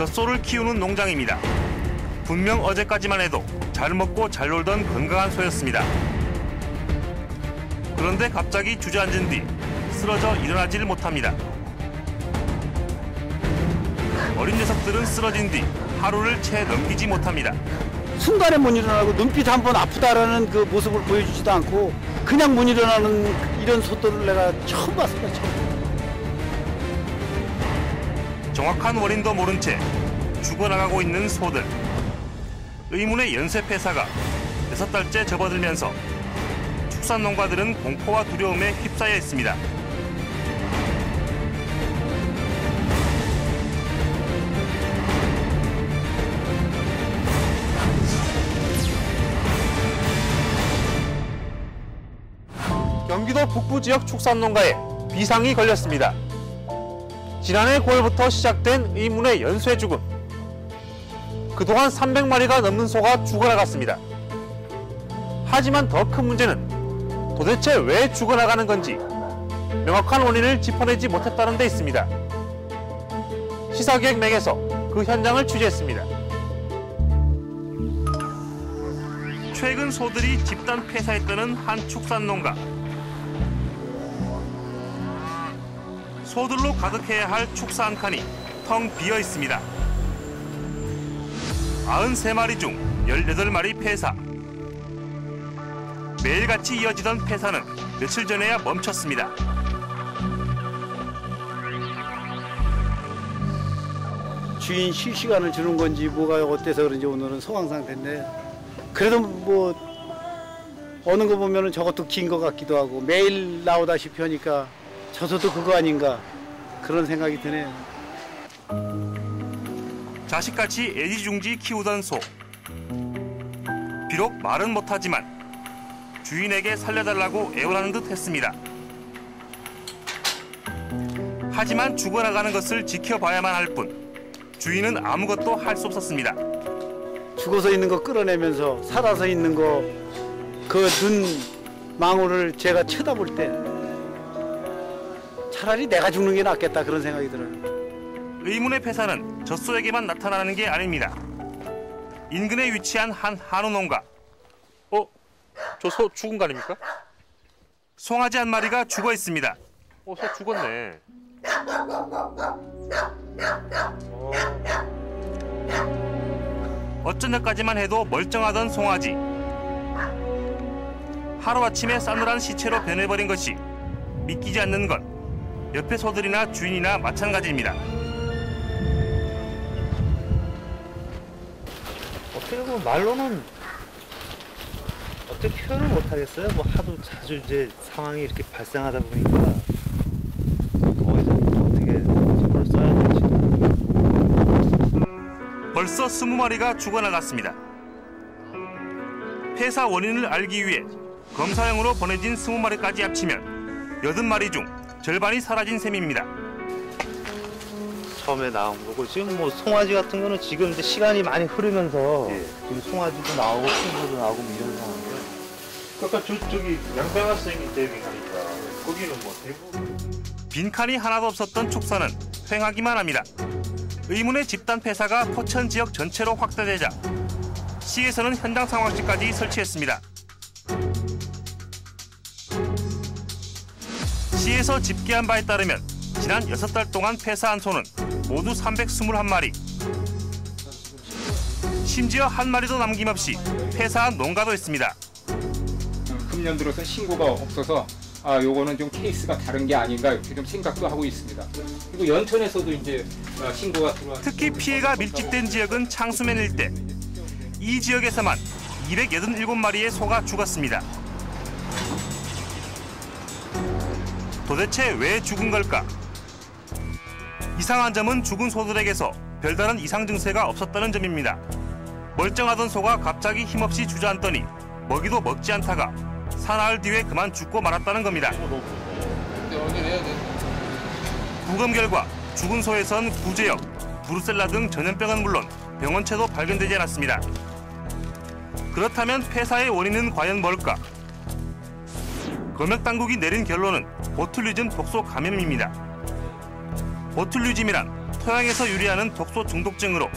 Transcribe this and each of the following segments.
젖소를 키우는 농장입니다. 분명 어제까지만 해도 잘 먹고 잘 놀던 건강한 소였습니다. 그런데 갑자기 주저앉은 뒤 쓰러져 일어나질 못합니다. 어린 녀석들은 쓰러진 뒤 하루를 채 넘기지 못합니다. 순간에 못 일어나고 눈빛 한 번 아프다라는 그 모습을 보여주지도 않고 그냥 못 일어나는 이런 소들을 내가 처음 봤습니다. 처음. 정확한 원인도 모른 채 죽어나가고 있는 소들. 의문의 연쇄 폐사가 여섯 달째 접어들면서 축산 농가들은 공포와 두려움에 휩싸여 있습니다. 경기도 북부 지역 축산 농가에 비상이 걸렸습니다. 지난해 9월부터 시작된 의문의 연쇄 죽음. 그동안 300마리가 넘는 소가 죽어나갔습니다. 하지만 더 큰 문제는 도대체 왜 죽어나가는 건지 명확한 원인을 짚어내지 못했다는 데 있습니다. 시사기획 맥에서 그 현장을 취재했습니다. 최근 소들이 집단 폐사했다는 한 축산 농가. 소들로 가득해야 할한 칸이 텅 비어 있습니다. 93마리 중 18마리 폐사. 매일같이 이어지던 폐사는 며칠 전에야 멈췄습니다. 주인 쉴 시간을 주는 건지 뭐가 어때서 그런지 오늘은 소강 상태인데 그래도 뭐 어느 거 보면은 저것도 긴 것 같기도 하고 매일 나오다시피 하니까 저서도 그거 아닌가 그런 생각이 드네요. 자식같이 애지중지 키우던 소. 비록 말은 못하지만 주인에게 살려달라고 애원하는 듯 했습니다. 하지만 죽어나가는 것을 지켜봐야만 할 뿐 주인은 아무것도 할 수 없었습니다. 죽어서 있는 거 끌어내면서 살아서 있는 거 그 눈 망울을 제가 쳐다볼 때 차라리 내가 죽는 게 낫겠다 그런 생각이 들어요. 의문의 폐사는 젖소에게만 나타나는 게 아닙니다. 인근에 위치한 한 한우 농가. 어? 저 소 죽은 거 아닙니까? 송아지 한 마리가 죽어 있습니다. 어, 소 죽었네. 어쩐냐까지만 해도 멀쩡하던 송아지. 하루아침에 싸늘한 시체로 변해버린 것이 믿기지 않는 것. 옆에 소들이나 주인이나 마찬가지입니다. 어떻게 보면 말로는 어떻게 표현을 못 하겠어요. 뭐 하도 자주 이제 상황이 이렇게 발생하다 보니까 거기서 어떻게 표현을 써야 될지. 벌써 20마리가 죽어나갔습니다. 폐사 원인을 알기 위해 검사형으로 보내진 20마리까지 합치면 80마리 중 절반이 사라진 셈입니다. 처음에 나온 거고 지금 뭐 송아지 같은 거는 지금 이제 시간이 많이 흐르면서 지금 송아지도 나오고 콩도 나오고 뭐 이런 상황이에요. 아까 저, 저기 양평아 선생님이 대비하니까 거기는 뭐 대부분 빈칸이 하나도 없었던 축사는 횡하기만 합니다. 의문의 집단 폐사가 포천 지역 전체로 확대되자 시에서는 현장 상황실까지 설치했습니다. 시에서 집계한 바에 따르면 지난 6달 동안 폐사한 소는 모두 321마리. 심지어 한 마리도 남김없이 폐사한 농가도 있습니다. 금년 들어서 신고가 없어서 아 요거는 좀 케이스가 다른 게 아닌가 이렇게 좀 생각도 하고 있습니다. 그리고 연천에서도 이제 아, 신고가 들어왔. 특히 피해가 밀집된 지역은 창수면 일대. 이 지역에서만 287마리의 소가 죽었습니다. 도대체 왜 죽은 걸까? 이상한 점은 죽은 소들에게서 별다른 이상 증세가 없었다는 점입니다. 멀쩡하던 소가 갑자기 힘없이 주저앉더니 먹이도 먹지 않다가 사나흘 뒤에 그만 죽고 말았다는 겁니다. 부검 결과 죽은 소에선 구제역, 브루셀라 등 전염병은 물론 병원체도 발견되지 않았습니다. 그렇다면 폐사의 원인은 과연 뭘까? 검역 당국이 내린 결론은 보툴리즘 독소 감염입니다. 보툴리즘이란 토양에서 유래하는 독소 중독증으로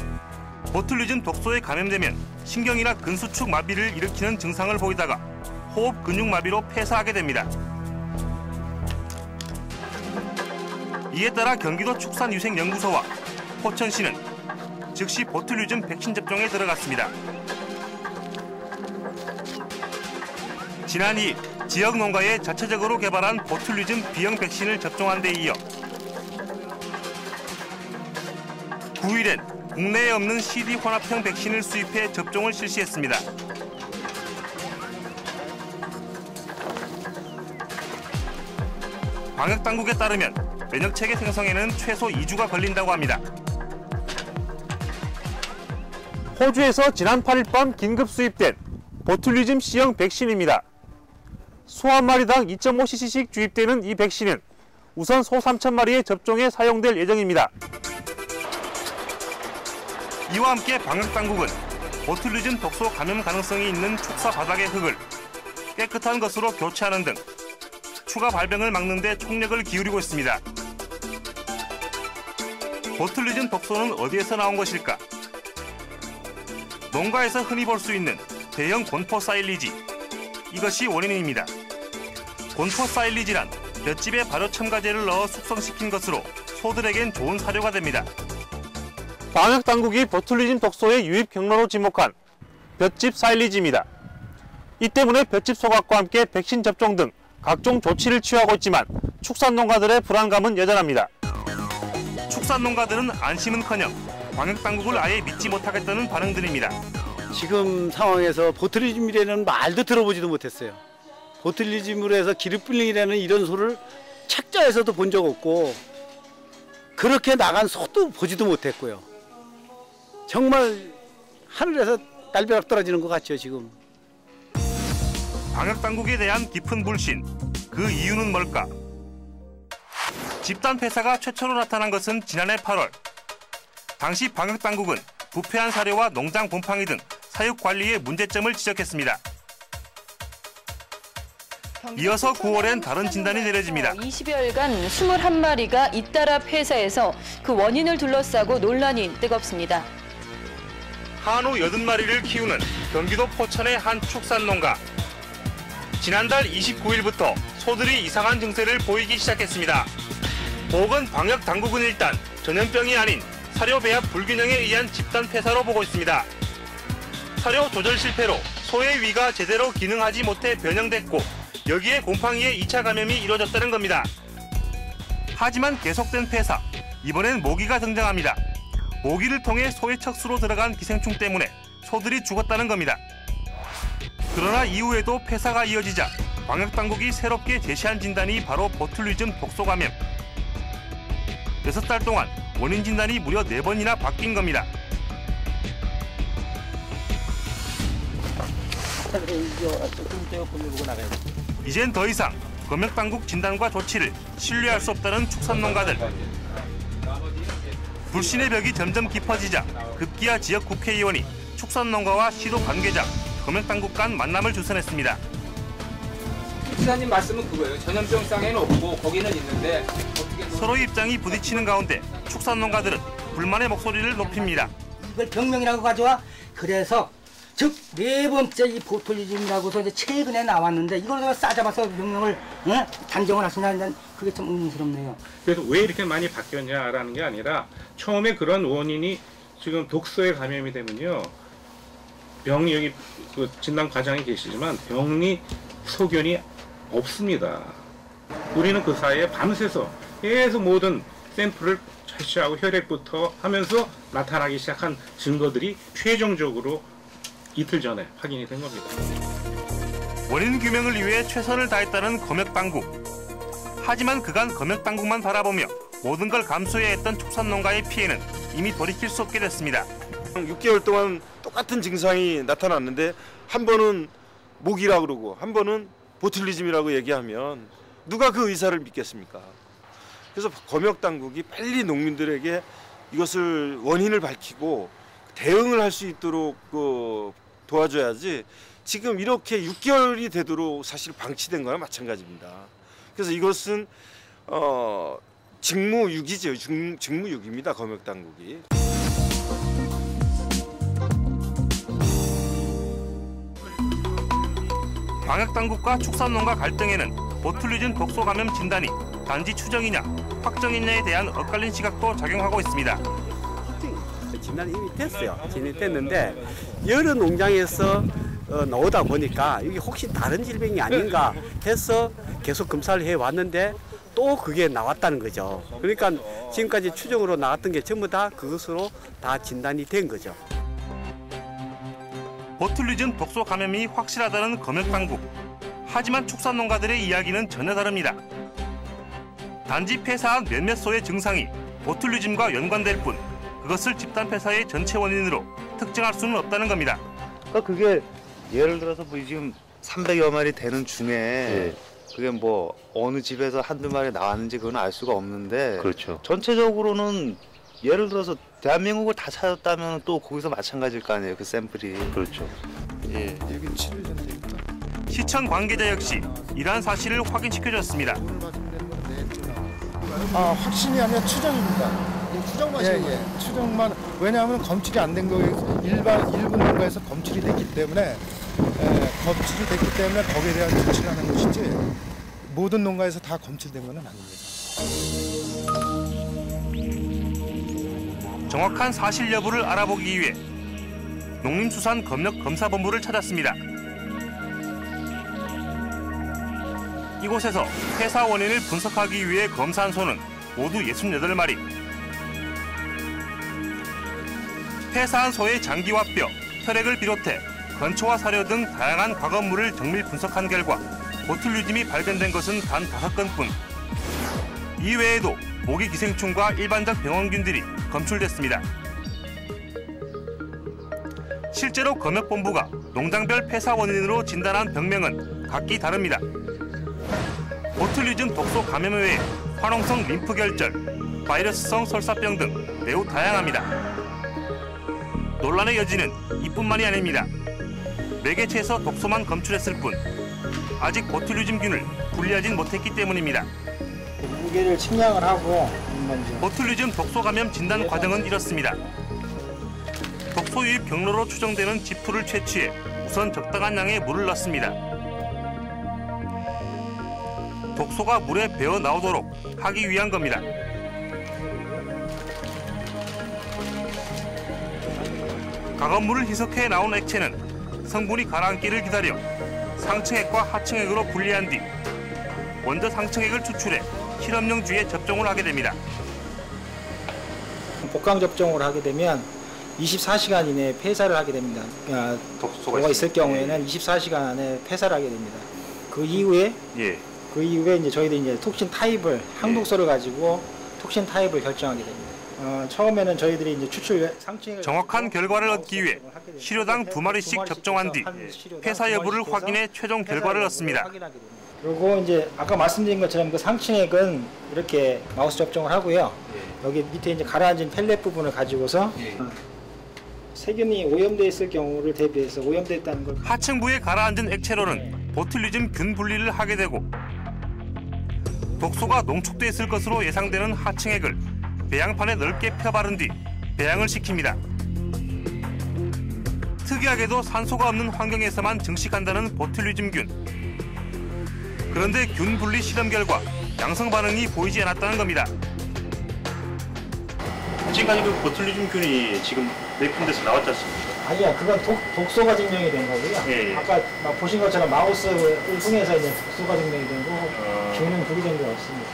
보툴리즘 독소에 감염되면 신경이나 근수축 마비를 일으키는 증상을 보이다가 호흡 근육 마비로 폐사하게 됩니다. 이에 따라 경기도 축산위생연구소와 포천시는 즉시 보툴리즘 백신 접종에 들어갔습니다. 지난 2일 지역 농가에 자체적으로 개발한 보툴리즘 B형 백신을 접종한 데 이어 9일엔 국내에 없는 CD 혼합형 백신을 수입해 접종을 실시했습니다. 방역 당국에 따르면 면역 체계 생성에는 최소 2주가 걸린다고 합니다. 호주에서 지난 8일 밤 긴급 수입된 보툴리즘 C형 백신입니다. 소 한 마리당 2.5cc씩 주입되는 이 백신은 우선 소 3천 마리의 접종에 사용될 예정입니다. 이와 함께 방역당국은 보툴리즘 독소 감염 가능성이 있는 축사 바닥의 흙을 깨끗한 것으로 교체하는 등 추가 발병을 막는 데 총력을 기울이고 있습니다. 보툴리즘 독소는 어디에서 나온 것일까? 농가에서 흔히 볼 수 있는 대형 곤포 사일리지. 이것이 원인입니다. 곤포 사일리지란 볏짚에 발효 첨가제를 넣어 숙성시킨 것으로 소들에겐 좋은 사료가 됩니다. 방역 당국이 보툴리즘 독소의 유입 경로로 지목한 볏짚 사일리지입니다. 이 때문에 볏짚 소각과 함께 백신 접종 등 각종 조치를 취하고 있지만 축산 농가들의 불안감은 여전합니다. 축산 농가들은 안심은커녕 방역 당국을 아예 믿지 못하겠다는 반응들입니다. 지금 상황에서 보틀리즘이라는 말도 들어보지도 못했어요. 보틀리즘으로 해서 기름불링이라는 이런 소를 책자에서도 본 적 없고 그렇게 나간 소도 보지도 못했고요. 정말 하늘에서 날벼락 떨어지는 것 같죠 지금. 방역 당국에 대한 깊은 불신. 그 이유는 뭘까? 집단 폐사가 최초로 나타난 것은 지난해 8월. 당시 방역 당국은 부패한 사료와 농장 곰팡이 등 사육 관리의 문제점을 지적했습니다. 이어서 9월엔 다른 진단이 내려집니다. 20여일간 21마리가 잇따라 폐사해서 그 원인을 둘러싸고 논란이 뜨겁습니다. 한우 80마리를 키우는 경기도 포천의 한 축산농가. 지난달 29일부터 소들이 이상한 증세를 보이기 시작했습니다. 보건 방역 당국은 일단 전염병이 아닌 사료 배합 불균형에 의한 집단 폐사로 보고 있습니다. 사료 조절 실패로 소의 위가 제대로 기능하지 못해 변형됐고 여기에 곰팡이의 2차 감염이 이루어졌다는 겁니다. 하지만 계속된 폐사, 이번엔 모기가 등장합니다. 모기를 통해 소의 척수로 들어간 기생충 때문에 소들이 죽었다는 겁니다. 그러나 이후에도 폐사가 이어지자 방역당국이 새롭게 제시한 진단이 바로 보툴리즘 독소 감염. 6달 동안 원인 진단이 무려 4번이나 바뀐 겁니다. 이젠 더 이상 검역당국 진단과 조치를 신뢰할 수 없다는 축산 농가들. 불신의 벽이 점점 깊어지자 급기야 지역 국회의원이 축산 농가와 시도 관계자, 검역당국 간 만남을 주선했습니다. 시사님 말씀은 그거예요. 전염병상에는 없고 거기는 있는데 서로의 입장이 부딪히는 가운데 축산 농가들은 불만의 목소리를 높입니다. 이걸 병명이라고 가져와 그래서 즉 네 번째 이 보톨리즘이라고서 이제 최근에 나왔는데 이걸 왜 싸잡아서 명명을 어? 단정을 하시냐는 그게 좀 의문스럽네요. 그래서 왜 이렇게 많이 바뀌었냐라는 게 아니라 처음에 그런 원인이 지금 독소에 감염이 되면요 병이 여기 그 진단 과장이 계시지만 병리 소견이 없습니다. 우리는 그 사이에 밤새서 계속 모든 샘플을 채취하고 혈액부터 하면서 나타나기 시작한 증거들이 최종적으로 이틀 전에 확인이 된 겁니다. 원인 규명을 위해 최선을 다했다는 검역당국. 하지만 그간 검역당국만 바라보며 모든 걸 감수해야 했던 축산농가의 피해는 이미 돌이킬 수 없게 됐습니다. 6개월 동안 똑같은 증상이 나타났는데 한 번은 모기라 그러고 한 번은 보툴리즘이라고 얘기하면 누가 그 의사를 믿겠습니까? 그래서 검역 당국이 빨리 농민들에게 이것을 원인을 밝히고 대응을 할 수 있도록 그 도와줘야지 지금 이렇게 6개월이 되도록 사실 방치된 거나 마찬가지입니다. 그래서 이것은 어 직무유기죠. 직, 직무유기입니다. 검역 당국이. 광역당국과 축산농가 갈등에는 보툴리즘 독소 감염 진단이 단지 추정이냐 확정이냐에 대한 엇갈린 시각도 작용하고 있습니다. 진단이 이미 됐어요. 진행됐는데 여러 농장에서 어, 나오다 보니까 이게 혹시 다른 질병이 아닌가 해서 계속 검사를 해 왔는데 또 그게 나왔다는 거죠. 그러니까 지금까지 추정으로 나왔던 게 전부 다 그것으로 다 진단이 된 거죠. 보툴리즘 독소 감염이 확실하다는 검역당국. 하지만 축산농가들의 이야기는 전혀 다릅니다. 단지 폐사한 몇몇 소의 증상이 보툴리즘과 연관될 뿐 그것을 집단 폐사의 전체 원인으로 특정할 수는 없다는 겁니다. 그러니까 그게 예를 들어서 뭐 지금 300여 마리 되는 중에 그게 뭐 어느 집에서 한두 마리 나왔는지 그건 알 수가 없는데 그렇죠. 전체적으로는 예를 들어서 대한민국을 다 찾았다면 또 거기서 마찬가지일 거 아니에요 그 샘플이 그렇죠. 예. 시청 관계자 역시 이러한 사실을 확인시켜줬습니다. 아, 확신이 아니라 추정입니다. 추정만 예, 예. 추정만 왜냐하면 검출이 안 된 거에 일반 일부 농가에서 검출이 됐기 때문에 에, 검출이 됐기 때문에 거기에 대한 조치를 하는 것이지 모든 농가에서 다 검출된 건 아닙니다. 정확한 사실 여부를 알아보기 위해 농림수산 검역 검사본부를 찾았습니다. 이곳에서 폐사 원인을 분석하기 위해 검사한 소는 모두 68마리. 폐사한 소의 장기와 뼈, 혈액을 비롯해 건초와 사료 등 다양한 과거물을 정밀 분석한 결과 보툴리즘이 발견된 것은 단 5건뿐. 이외에도 모기 기생충과 일반적 병원균들이 검출됐습니다. 실제로 검역본부가 농장별 폐사 원인으로 진단한 병명은 각기 다릅니다. 보툴리즘 독소 감염 외에 화농성 림프 결절, 바이러스성 설사병 등 매우 다양합니다. 논란의 여지는 이뿐만이 아닙니다. 매개체에서 독소만 검출했을 뿐 아직 보툴리즘균을 분리하진 못했기 때문입니다. 무게를 측량을 하고 보툴리즘 독소 감염 진단 과정은 이렇습니다. 독소 유입 경로로 추정되는 지푸를 채취해 우선 적당한 양의 물을 넣습니다. 독소가 물에 배어 나오도록 하기 위한 겁니다. 가건물을 희석해 나온 액체는 성분이 가라앉기를 기다려 상층액과 하층액으로 분리한 뒤 먼저 상층액을 추출해 실험용 쥐에 접종을 하게 됩니다. 복강 접종을 하게 되면 24시간 이내에 폐사를 하게 됩니다. 아, 독소가 있을 경우에는 24시간 안에 폐사를 하게 됩니다. 그 이후에 예. 그 이후에 이제 저희들이 이제 톡신 타입을 항독소를 가지고 톡신 타입을 결정하게 됩니다. 어, 처음에는 저희들이 이제 추출 상층액을 정확한 결과를 얻기 위해 시료당 두 마리씩 접종한 뒤 폐사 여부를 확인해 최종 결과를 얻습니다. 그리고 이제 아까 말씀드린 것처럼 그 상층액은 이렇게 마우스 접종을 하고요. 여기 밑에 이제 가라앉은 펠렛 부분을 가지고서 어, 세균이 오염돼 있을 경우를 대비해서 오염돼 있다는 걸 하층부에 가라앉은 액체로는 보툴리즘 균 분리를 하게 되고 독소가 농축돼 있을 것으로 예상되는 하층액을 배양판에 넓게 펴 바른 뒤 배양을 시킵니다. 특이하게도 산소가 없는 환경에서만 증식한다는 보툴리즘균. 그런데 균 분리 실험 결과 양성 반응이 보이지 않았다는 겁니다. 지금까지 그 보툴리즘균이 지금 몇 군데서 나왔지 않습니까? 아니야 그건 독, 독소가 증명이 된 거고요. 예, 예. 아까 막 보신 것처럼 마우스를 통해서 이제 독소가 증명이 된 거고 균은 분리된 게 없습니다.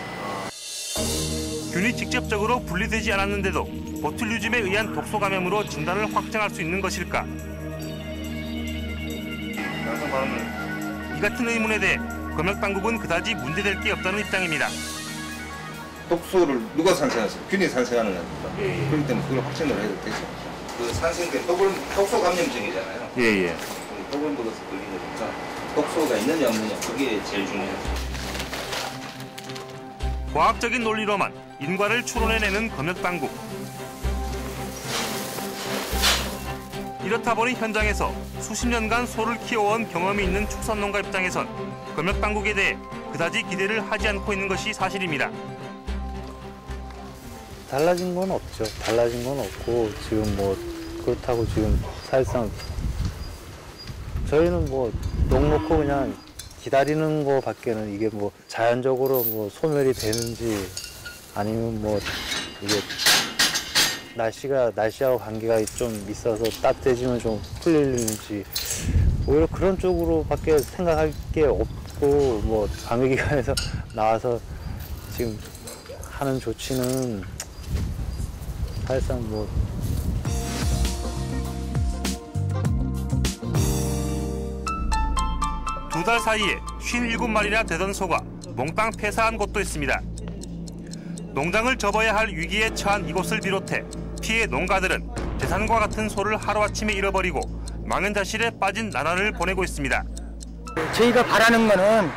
균이 직접적으로 분리되지 않았는데도 보툴리즘에 의한 독소 감염으로 진단을 확정할 수 있는 것일까? 이 같은 의문에 대해 검역 당국은 그다지 문제될 게 없다는 입장입니다. 독소를 누가 산생했어요? 균이 산생하는 겁니다. 그렇기 때문에 그걸 확정을 해야 되죠. 그 산생된 독은 독소 감염증이잖아요. 예 예. 독을 먹어서 걸린 거니까 독소가 있느냐 없느냐 그게 제일 중요해요. 과학적인 논리로만 인과를 추론해내는 검역 당국. 이렇다 보니 현장에서 수십 년간 소를 키워온 경험이 있는 축산농가 입장에선 검역 당국에 대해 그다지 기대를 하지 않고 있는 것이 사실입니다. 달라진 건 없죠. 달라진 건 없고 지금 뭐 그렇다고 지금 사실상 저희는 뭐 녹놓고 그냥 기다리는 거밖에는 이게 뭐 자연적으로 뭐 소멸이 되는지 아니면 뭐 이게 날씨가 날씨하고 관계가 좀 있어서 따뜻해지면 좀 풀리는지 오히려 그런 쪽으로밖에 생각할 게 없고 뭐 방위기관에서 나와서 지금 하는 조치는 사실상 뭐 두 달 사이에 57마리나 되던 소가 몽땅 폐사한 곳도 있습니다. 농장을 접어야 할 위기에 처한 이곳을 비롯해 피해 농가들은 재산과 같은 소를 하루아침에 잃어버리고 망연자실에 빠진 나날을 보내고 있습니다. 저희가 바라는 거는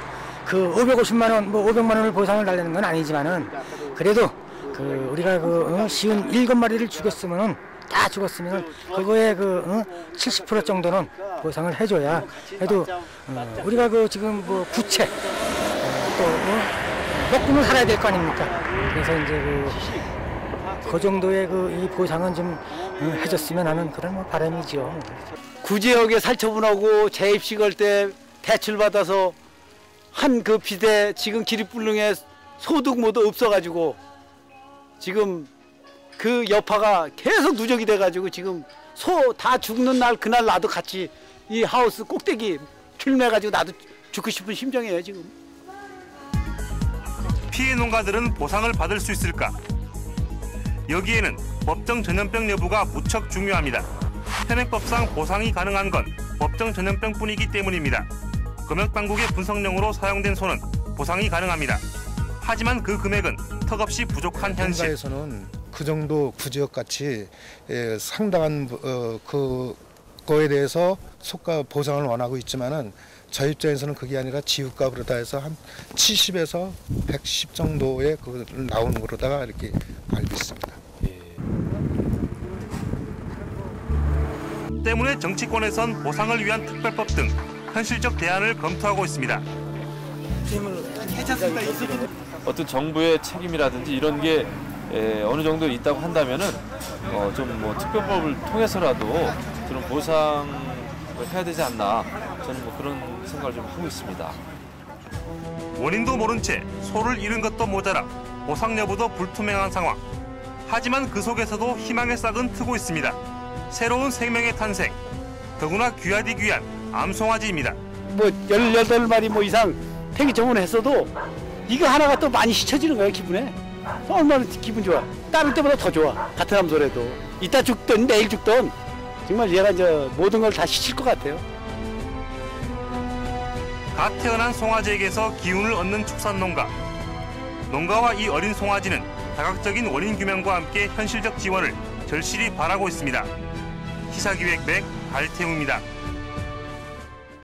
그 550만 원, 뭐 500만 원을 보상을 달라는 건 아니지만은 그래도 그 우리가 그 어, 쉬운 일곱 마리를 죽였으면은 다 죽었으면 그거에 그 어, 70% 정도는 보상을 해줘야 해도 어, 우리가 그 지금 뭐 부채 어, 또 어, 먹고는 살아야 될 거 아닙니까? 그래서 이제 그, 그 정도의 그 이 보상은 좀 어, 해줬으면 하는 그런 뭐 바람이죠. 구지역에 살처분하고 재입식할 때 대출 받아서 한 그 비대 지금 기립불능에 소득 모두 없어가지고 지금 그 여파가 계속 누적이 돼가지고 지금 소 다 죽는 날 그날 나도 같이 이 하우스 꼭대기 출매가지고 나도 죽고 싶은 심정이에요 지금. 피해 농가들은 보상을 받을 수 있을까? 여기에는 법정 전염병 여부가 무척 중요합니다. 현행법상 보상이 가능한 건 법정 전염병뿐이기 때문입니다. 검역당국의 분석령으로 사용된 소는 보상이 가능합니다. 하지만 그 금액은 턱없이 부족한 현실. 농가에서는 그 정도 구지역 같이 예, 상당한 어, 그 거에 대해서 속가 보상을 원하고 있지만은 저희 입장에서는 그게 아니라 지읒값으로 다 해서 한 70에서 110 정도의 그 나오는 거로다가 이렇게 알고 있습니다. 때문에 정치권에선 보상을 위한 특별법 등 현실적 대안을 검토하고 있습니다. 어떤 정부의 책임이라든지 이런 게 에, 어느 정도 있다고 한다면은 어, 좀뭐 특별법을 통해서라도 그런 보상을 해야 되지 않나 저는 뭐 그런 생각을 좀 하고 있습니다. 원인도 모른 채 소를 잃은 것도 모자라 보상 여부도 불투명한 상황. 하지만 그 속에서도 희망의 싹은 트고 있습니다. 새로운 생명의 탄생. 더구나 귀하디 귀한 암송아지입니다. 뭐 18마리 뭐 이상 폐기 정원했어도 이거 하나가 또 많이 씻혀지는 거예요 기분에 얼마나 기분 좋아 다른 때보다 더 좋아 같은 함소라도 이따 죽든 내일 죽든 정말 얘가 이제 모든 걸다 씻을 것 같아요 갓 태어난 송아지에게서 기운을 얻는 축산농가. 농가와 이 어린 송아지는 다각적인 원인 규명과 함께 현실적 지원을 절실히 바라고 있습니다. 시사기획 맥 갈태웅입니다.